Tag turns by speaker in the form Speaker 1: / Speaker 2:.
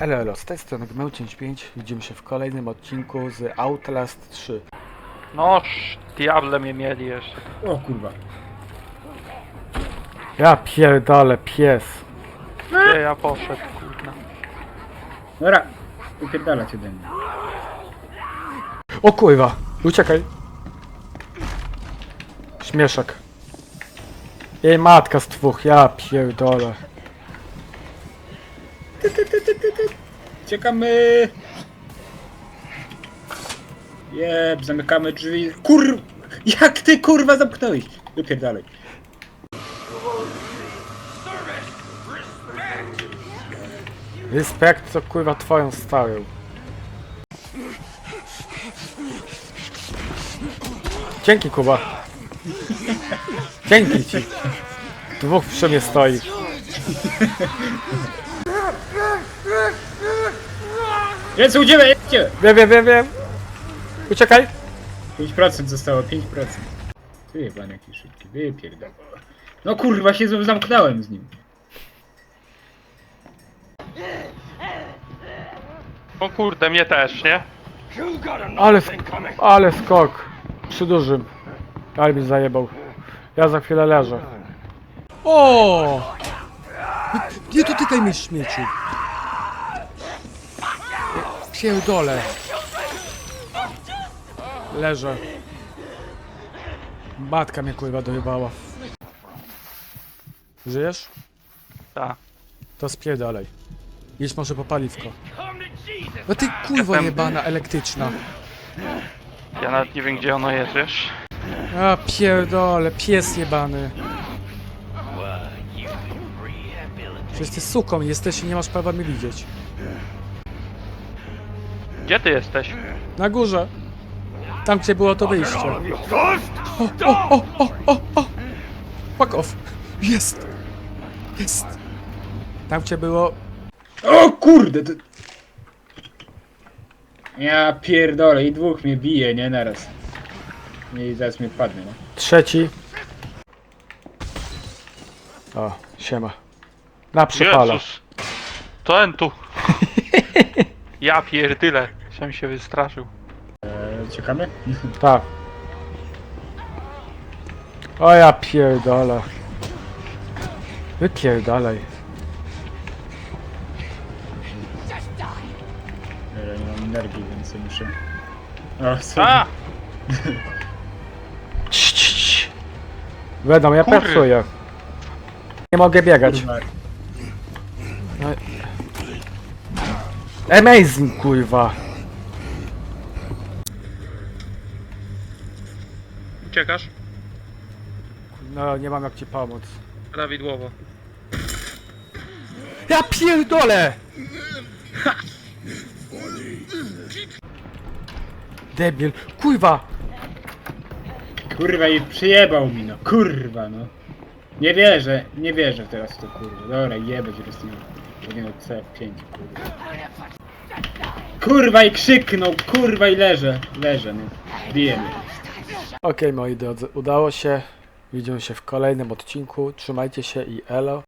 Speaker 1: Elo, elo, z tej strony Gmełcięć 5. Widzimy się w kolejnym odcinku z Outlast 3.
Speaker 2: Noż, diable mnie mieli jeszcze.
Speaker 3: O kurwa.
Speaker 1: Ja pierdolę, pies.
Speaker 2: Gdzie ja poszedł, kurna.
Speaker 3: Dobra, upierdalać ode mnie.
Speaker 1: O kurwa, uciekaj. Śmieszek. Jej matka z dwóch, ja pierdolę.
Speaker 3: Czekamy! Jeb, zamykamy drzwi. Kur... Jak ty kurwa zamknąłeś? Wypierdalaj.
Speaker 1: Respekt to kurwa twoją starą. Dzięki Kuba. Dzięki ci. Dwóch przy mnie stoi.
Speaker 3: Jest udzielę, jedźcie!
Speaker 1: Wiem, wiem, wiem, wiem. Uciekaj.
Speaker 3: 5% zostało, 5%. Ty jebany jaki szybki, wypierdalaj. No kurwa się zamknąłem z nim.
Speaker 2: O kurde, mnie też, nie?
Speaker 1: Ale, sk ale skok. Przy dużym. Ale mi zajebał. Ja za chwilę leżę. O! Nie dotykaj mnie śmieciu. Pierdolę. Leżę. Matka mnie kurwa dojebała. Żyjesz?
Speaker 2: Tak.
Speaker 1: To spierdalaj. Idź może po paliwko. No ty kurwa
Speaker 2: Jestem-
Speaker 1: jebana elektryczna.
Speaker 2: Ja nawet nie wiem, gdzie ono jest, wiesz?
Speaker 1: A pierdole, pies jebany. Przecież ty suką jesteś i nie masz prawa mnie widzieć.
Speaker 2: Gdzie ty jesteś?
Speaker 1: Na górze. Tam gdzie było to wyjście. O, o, o, o, o, o. Fuck off. Jest. Jest. Tam gdzie było...
Speaker 3: O kurde! To... Ja pierdolę i dwóch mnie bije, nie? Naraz. I zaraz mnie wpadnie, no.
Speaker 1: Trzeci. O, siema. Na przypala.
Speaker 2: Jezus! To en tu. Ja pierdyle. Się się wystraszył.
Speaker 3: Eee, czekamy?
Speaker 1: Tak. O ja pierdolę. Wypierdalaj.
Speaker 3: Ale nie mam energii, więc muszę... O, co?
Speaker 2: A!
Speaker 1: Cii, cii, cii. Wiadomo, ja
Speaker 2: Kurry.
Speaker 1: pracuję. Nie mogę biegać.
Speaker 3: Kurwa.
Speaker 1: Amazing, kurwa.
Speaker 2: Uciekasz?
Speaker 1: No, nie mam jak ci pomóc.
Speaker 2: Prawidłowo.
Speaker 1: Ja pierdolę! Debil. Kurwa!
Speaker 3: Kurwa i przyjebał mi, no. Kurwa, no. Nie wierzę, nie wierzę teraz w to, kurwa. Dobra, jebać prostu. Powinien C5, kurwa. Kurwa i krzyknął, kurwa i leżę. Leżę, no. Bije mnie.
Speaker 1: Okej, moi drodzy, udało się. Widzimy się w kolejnym odcinku. Trzymajcie się i elo.